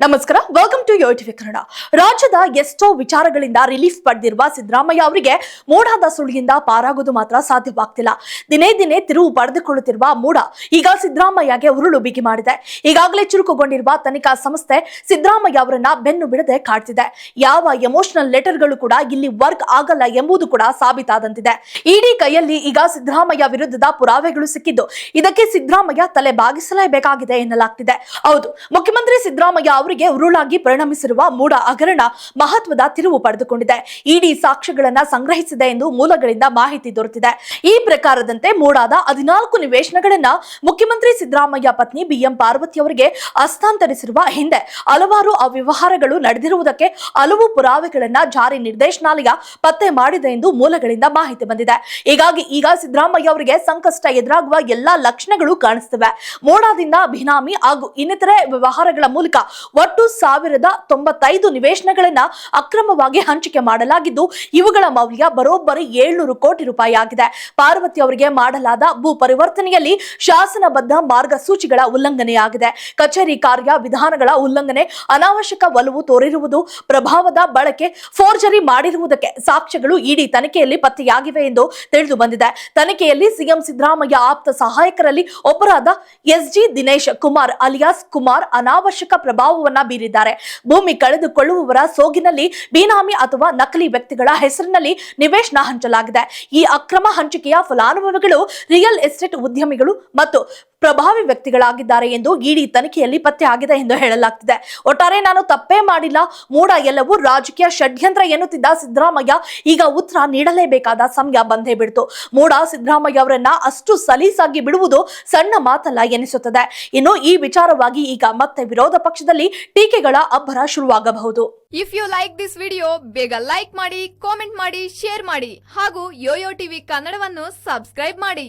ನಮಸ್ಕಾರ welcome to Yo TV Kannada. ರಾಜ್ಯದ ಎಷ್ಟೋ ವಿಚಾರಗಳಿಂದ ರಿಲೀಫ್ ಪಡೆದಿರುವ ಸಿದ್ದರಾಮಯ್ಯ ಅವರಿಗೆ ಮೋಡದ ಸುಳಿಯಿಂದ ಪಾರಾಗೋದು ಮಾತ್ರ ಸಾಧ್ಯವಾಗ್ತಿಲ್ಲ. ದಿನೇ ದಿನೇ ತಿರುವು ಪಡೆದುಕೊಳ್ಳುತ್ತಿರುವ ಮೂಡ ಈಗ ಸಿದ್ದರಾಮಯ್ಯಗೆ ಉರುಳು ಬಿಗಿ ಮಾಡಿದೆ. ಈಗಾಗಲೇ ಚುರುಕುಗೊಂಡಿರುವ ತನಿಖಾ ಸಂಸ್ಥೆ ಸಿದ್ದರಾಮಯ್ಯ ಅವರನ್ನ ಬೆನ್ನು ಬಿಡದೆ ಕಾಡ್ತಿದೆ. ಯಾವ ಎಮೋಷನಲ್ ಲೆಟರ್ಗಳು ಕೂಡ ಇಲ್ಲಿ ವರ್ಕ್ ಆಗಲ್ಲ ಎಂಬುದು ಕೂಡ ಸಾಬೀತಾದಂತಿದೆ. ಇಡಿ ಕೈಯಲ್ಲಿ ಈಗ ಸಿದ್ದರಾಮಯ್ಯ ವಿರುದ್ಧದ ಪುರಾವೆಗಳು ಸಿಕ್ಕಿದ್ದು ಇದಕ್ಕೆ ಸಿದ್ದರಾಮಯ್ಯ ತಲೆ ಬಾಗಿಸಲೇಬೇಕಾಗಿದೆ ಎನ್ನಲಾಗ್ತಿದೆ. ಹೌದು, ಮುಖ್ಯಮಂತ್ರಿ ಸಿದ್ದರಾಮಯ್ಯ ಅವರಿಗೆ ಉರುಳಾಗಿ ಪರಿಣಮಿಸಿರುವ ಮೂಡ ಹಗರಣ ಮಹತ್ವದ ತಿರುವು ಪಡೆದುಕೊಂಡಿದೆ. ಇಡಿ ಸಾಕ್ಷ್ಯಗಳನ್ನ ಸಂಗ್ರಹಿಸಿದೆ ಎಂದು ಮೂಲಗಳಿಂದ ಮಾಹಿತಿ ದೊರೆತಿದೆ. ಈ ಪ್ರಕಾರದಂತೆ ಮೂಡಾದ ಹದಿನಾಲ್ಕು ನಿವೇಶನಗಳನ್ನ ಮುಖ್ಯಮಂತ್ರಿ ಸಿದ್ದರಾಮಯ್ಯ ಪತ್ನಿ ಬಿಎಂ ಪಾರ್ವತಿ ಅವರಿಗೆ ಹಸ್ತಾಂತರಿಸಿರುವ ಹಿಂದೆ ಹಲವಾರು ಅವ್ಯವಹಾರಗಳು ನಡೆದಿರುವುದಕ್ಕೆ ಹಲವು ಪುರಾವೆಗಳನ್ನ ಜಾರಿ ನಿರ್ದೇಶನಾಲಯ ಪತ್ತೆ ಮಾಡಿದೆ ಎಂದು ಮೂಲಗಳಿಂದ ಮಾಹಿತಿ ಬಂದಿದೆ. ಹೀಗಾಗಿ ಈಗ ಸಿದ್ದರಾಮಯ್ಯ ಅವರಿಗೆ ಸಂಕಷ್ಟ ಎದುರಾಗುವ ಎಲ್ಲಾ ಲಕ್ಷಣಗಳು ಕಾಣಿಸುತ್ತಿವೆ. ಮೋಡಾದಿಂದ ಬಿನಾಮಿ ಹಾಗೂ ಇನ್ನಿತರೆ ವ್ಯವಹಾರಗಳ ಮೂಲಕ ಒಟ್ಟು ಸಾವಿರದ ತೊಂಬತ್ತೈದು ನಿವೇಶನಗಳನ್ನ ಅಕ್ರಮವಾಗಿ ಹಂಚಿಕೆ ಮಾಡಲಾಗಿದ್ದು, ಇವುಗಳ ಮೌಲ್ಯ ಬರೋಬ್ಬರಿ ಏಳ್ನೂರು ಕೋಟಿ ರೂಪಾಯಿ ಆಗಿದೆ. ಪಾರ್ವತಿ ಅವರಿಗೆ ಮಾಡಲಾದ ಭೂ ಪರಿವರ್ತನೆಯಲ್ಲಿ ಶಾಸನಬದ್ಧ ಮಾರ್ಗಸೂಚಿಗಳ ಉಲ್ಲಂಘನೆಯಾಗಿದೆ. ಕಚೇರಿ ಕಾರ್ಯ, ವಿಧಾನಗಳ ಉಲ್ಲಂಘನೆ, ಅನಾವಶ್ಯಕ ಒಲವು ತೋರಿರುವುದು, ಪ್ರಭಾವದ ಬಳಕೆ, ಫೋರ್ಜರಿ ಮಾಡಿರುವುದಕ್ಕೆ ಸಾಕ್ಷ್ಯಗಳು ಇಡಿ ತನಿಖೆಯಲ್ಲಿ ಪತ್ತೆಯಾಗಿವೆ ಎಂದು ತಿಳಿದು ಬಂದಿದೆ. ತನಿಖೆಯಲ್ಲಿ ಸಿಎಂ ಸಿದ್ದರಾಮಯ್ಯ ಆಪ್ತ ಸಹಾಯಕರಲ್ಲಿ ಒಬ್ಬರಾದ S G Dinesh Kumar, alias Kumar ಅನಾವಶ್ಯಕ ಪ್ರಭಾವವನ್ನ ಬೀರಿದ್ದಾರೆ. ಭೂಮಿ ಕಳೆದುಕೊಳ್ಳುವವರ ಸೋಗಿನಲ್ಲಿ ಬೀನಾಮಿ ಅಥವಾ ನಕಲಿ ವ್ಯಕ್ತಿಗಳ ಹೆಸರಿನಲ್ಲಿ ನಿವೇಶನ ಹಂಚಲಾಗಿದೆ. ಈ ಅಕ್ರಮ ಹಂಚಿಕೆಯ ಫಲಾನುಭವಿಗಳು ರಿಯಲ್ ಎಸ್ಟೇಟ್ ಉದ್ಯಮಿಗಳು ಮತ್ತು ಪ್ರಭಾವಿ ವ್ಯಕ್ತಿಗಳಾಗಿದ್ದಾರೆ ಎಂದು ಇಡಿ ತನಿಖೆಯಲ್ಲಿ ಪತ್ತೆ ಆಗಿದೆ ಎಂದು ಹೇಳಲಾಗ್ತಿದೆ. ಒಟ್ಟಾರೆ ನಾನು ತಪ್ಪೇ ಮಾಡಿಲ್ಲ. ಮೂಡ ಎಲ್ಲವೂ ರಾಜಕೀಯ ಷಡ್ಯಂತ್ರ ಎನ್ನುತ್ತಿದ್ದ ಸಿದ್ದರಾಮಯ್ಯ ಈಗ ಉತ್ತರ ನೀಡಲೇಬೇಕಾದ ಸಮಯ ಬಂದೇ ಬಿಡ್ತು. ಮೂಡ ಸಿದ್ದರಾಮಯ್ಯ ಅವರನ್ನ ಅಷ್ಟು ಸಲೀಸಾಗಿ ಬಿಡುವುದು ಸಣ್ಣ ಮಾತಲ್ಲ ಎನಿಸುತ್ತದೆ. ಇನ್ನು ಈ ವಿಚಾರವಾಗಿ ಈಗ ಮತ್ತೆ ವಿರೋಧ ಪಕ್ಷದಲ್ಲಿ ಟೀಕೆಗಳ ಅಬ್ಬರ ಶುರುವಾಗಬಹುದು. If you like this video ಬೇಗ ಲೈಕ್ ಮಾಡಿ ಕಾಮೆಂಟ್ ಮಾಡಿ ಶೇರ್ ಮಾಡಿ ಹಾಗೂ ಯೋಯೋ ಟಿವಿ ಕನ್ನಡವನ್ನು ಸಬ್ಸ್ಕ್ರೈಬ್ ಮಾಡಿ.